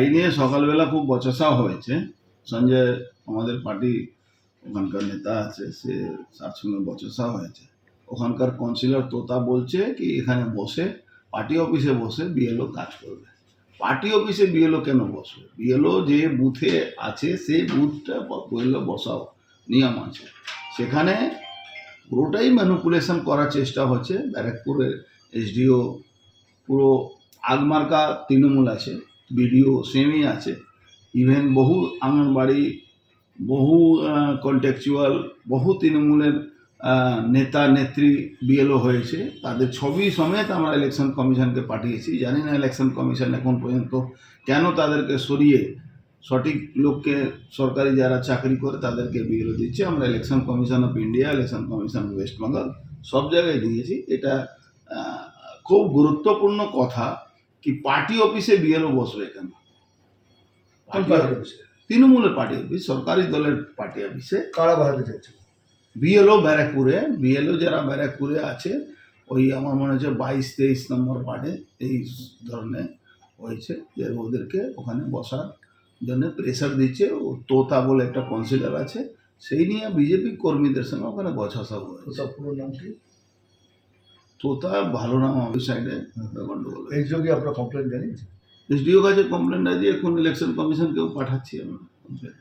এই নিয়ে সকালবেলা খুব বচসাও হয়েছে। সঞ্জয় আমাদের পার্টি ওখানকার নেতা আছে, সে তার সঙ্গে বচসা হয়েছে। ওখানকার কাউন্সিলর তোতা বলছে কি, এখানে বসে, পার্টি অফিসে বসে বিএলও কাজ করবে। পার্টি অফিসে বিএলও কেন বসবে? বিএলও যে বুথে আছে, সেই বুথটা বিএলও বসাও, নিয়ম আছে। সেখানে পুরোটাই ম্যানুপুলেশন করার চেষ্টা হচ্ছে। ব্যারাকপুরের এসডিও পুরো আগমার্কা তৃণমূল আছে। বিডিও সেমই আছে। ইভেন বহু আঙ্গনবাড়ি বহু কন্টেকচুয়াল বহু তৃণমূলের নেতা, নেত্রী বিএলও হয়েছে। তাদের ছবি সমেত আমরা ইলেকশন কমিশনকে পাঠিয়েছি। জানি না ইলেকশন কমিশন এখন পর্যন্ত কেন তাদেরকে সরিয়ে সঠিক লোককে সরকারি যারা চাকরি করে তাদেরকে বিএলও দিচ্ছে। আমরা election commission of India election commission of West Bengal সব জায়গায় দিয়েছি। এটা খুব গুরুত্বপূর্ণ কথা। কি পার্টি অফিসে বিএলও বসবে কেন? তৃণমূলের পার্টি অফিস সরকারি দলের পার্টি অফিসে। কারা বাধা চাইছে? বিএলও ব্যারাকপুরে বিএলও যারা ব্যারাকপুরে আছে ওই আমার মনে হচ্ছে বাইশ তেইশ নম্বর ওয়ার্ডে এই ধরনের হয়েছে যে ওদেরকে ওখানে বসার জন্য প্রেশার দিচ্ছে। ও তোতা বলে একটা কাউন্সিলর আছে সেই নিয়ে বিজেপি কর্মীদের সঙ্গে ওখানে বছাসা হয়েছে। তোতা ভালো নাম ওই সাইডে গন্ডগোল এই যোগে আপনার কমপ্লেন জানিয়েছে? এসডিও কাছে কমপ্লেনটা দিয়ে এখন ইলেকশন কমিশনকেও পাঠাচ্ছি আমরা complaint।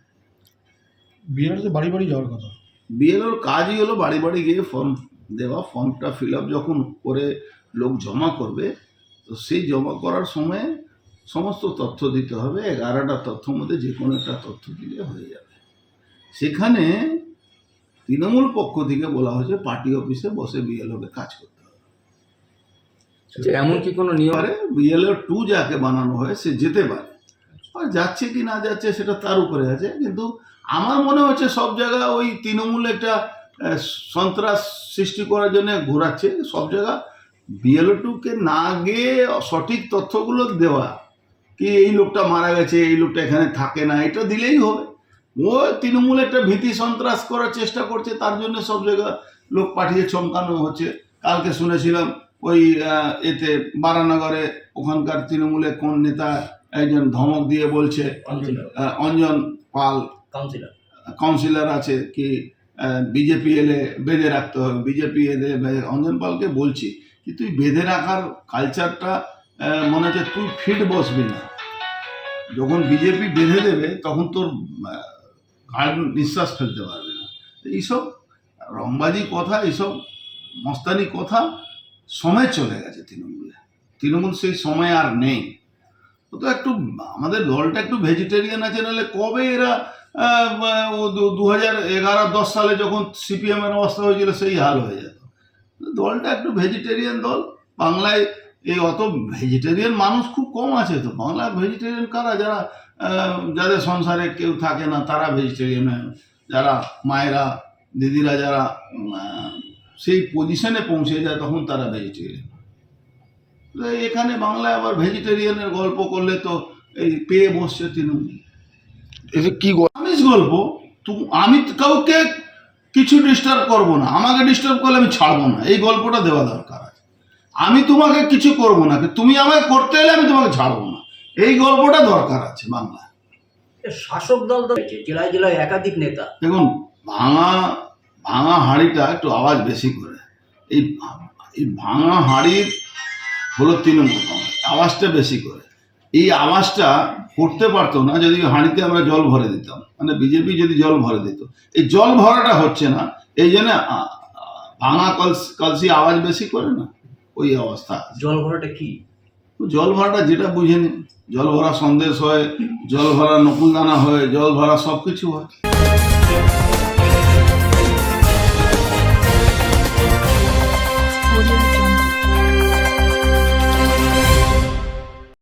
বাড়ি বাড়ি যাওয়ার কথা? বিএলওর কাজই হলো বাড়ি বাড়ি গিয়ে ফর্ম দেওয়া ফর্মটা ফিল আপ যখন করে লোক জমা করবে তো সেই জমা করার সময় সমস্ত তথ্য দিতে হবে এগারোটা তথ্য মধ্যে যে কোনো একটা তথ্য দিলে হয়ে যাবে। সেখানে তৃণমূল পক্ষ থেকে বলা হয়েছে পার্টি অফিসে বসে বিএলওকে কাজ করতে এমন কি কোনো নিয়ম? বিএলও টু যাকে বানানো হয়, সে যেতে পারে। আর যাচ্ছে কি না যাচ্ছে সেটা তার উপরে আছে। কিন্তু আমার মনে হচ্ছে সব জায়গায় ওই তৃণমূল একটা সন্ত্রাস সৃষ্টি করার জন্য ঘোরাচ্ছে। সব জায়গা বিএলও টুকে না গিয়ে সঠিক তথ্যগুলো দেওয়া, কি এই লোকটা মারা গেছে, এই লোকটা এখানে থাকে না, এটা দিলেই হবে। ও তৃণমূল একটা ভীতি সন্ত্রাস করার চেষ্টা করছে, তার জন্য সব জায়গা লোক পাঠিয়ে চমকানো হচ্ছে। কালকে শুনেছিলাম ওই এতে বারানগরে ওখানকার তৃণমূলের কোন নেতা একজন ধমক দিয়ে বলছে অঞ্জন পাল। কাউন্সিলর। কাউন্সিলর আছে কি বিজেপি এলে বেঁধে রাখতে হবে। বিজেপি এলে অঞ্জন পালকে বলছি কি তুই বেঁধে রাখার কালচারটা মনে হচ্ছে তুই ফিট বসবি না। যখন বিজেপি বেঁধে দেবে তখন তোর নিঃশ্বাস ফেলতে পারবে না। এইসব রংবাজি কথা এইসব মস্তানি কথা সময় চলে গেছে তৃণমূলে। তৃণমূল সেই সময় আর নেই। ও তো একটু, আমাদের দলটা একটু ভেজিটেরিয়ান আছে, নাহলে কবে এরা দু হাজার এগারো, দশ সালে যখন সিপিএমের অবস্থা হয়েছিল, সেই হাল হয়ে যেত। দলটা একটু ভেজিটেরিয়ান দল। বাংলায় এই অত ভেজিটেরিয়ান মানুষ খুব কম আছে তো। বাংলা ভেজিটেরিয়ান কারা? যারা যাদের সংসারে কেউ থাকে না, তারা ভেজিটেরিয়ান যারা মায়েরা, দিদিরা যারা সেই পজিশনে পৌঁছে যায় তখন তারা ভেজিটেরিয়ান এখানে বাংলায় আবার ভেজিটেরিয়ানের গল্প করলে তো এই পেয়ে বসছে তৃণমূল। এটা কি আমিষ গল্প তু- আমি তো কাউকে কিছু ডিস্টার্ব করব না। আমাকে ডিস্টার্ব করলে আমি ছাড়বো না। এই গল্পটা দেওয়া দরকার আছে। আমি তোমাকে কিছু করব না। তুমি আমাকে করতে এলে আমি তোমাকে ছাড়বো না। এই গল্পটা দরকার আছে বাংলা শাসক দল তো জেলায় জেলায় একাধিক নেতা। দেখুন ভাঙা ভাঙা হাঁড়িটা একটু আওয়াজ বেশি করে। এই এই ভাঙা হাঁড়ির হলো তৃণমূল কংগ্রেস আওয়াজটা বেশি করে। এই আওয়াজটা করতে পারতো না যদি হাঁড়িতে আমরা জল ভরে দিতাম। মানে বিজেপি যদি জল ভরে দিত। এই জল ভরাটা হচ্ছে না এই জন্য ভাঙা কলসি কলসি আওয়াজ বেশি করে না? ওই অবস্থা। জল ভরাটা কি? জল ভরাটা যেটা বুঝে নিন জল ভরা সন্দেশ হয় জল ভরা নকুলদানা হয় জল ভরা সব কিছু হয়।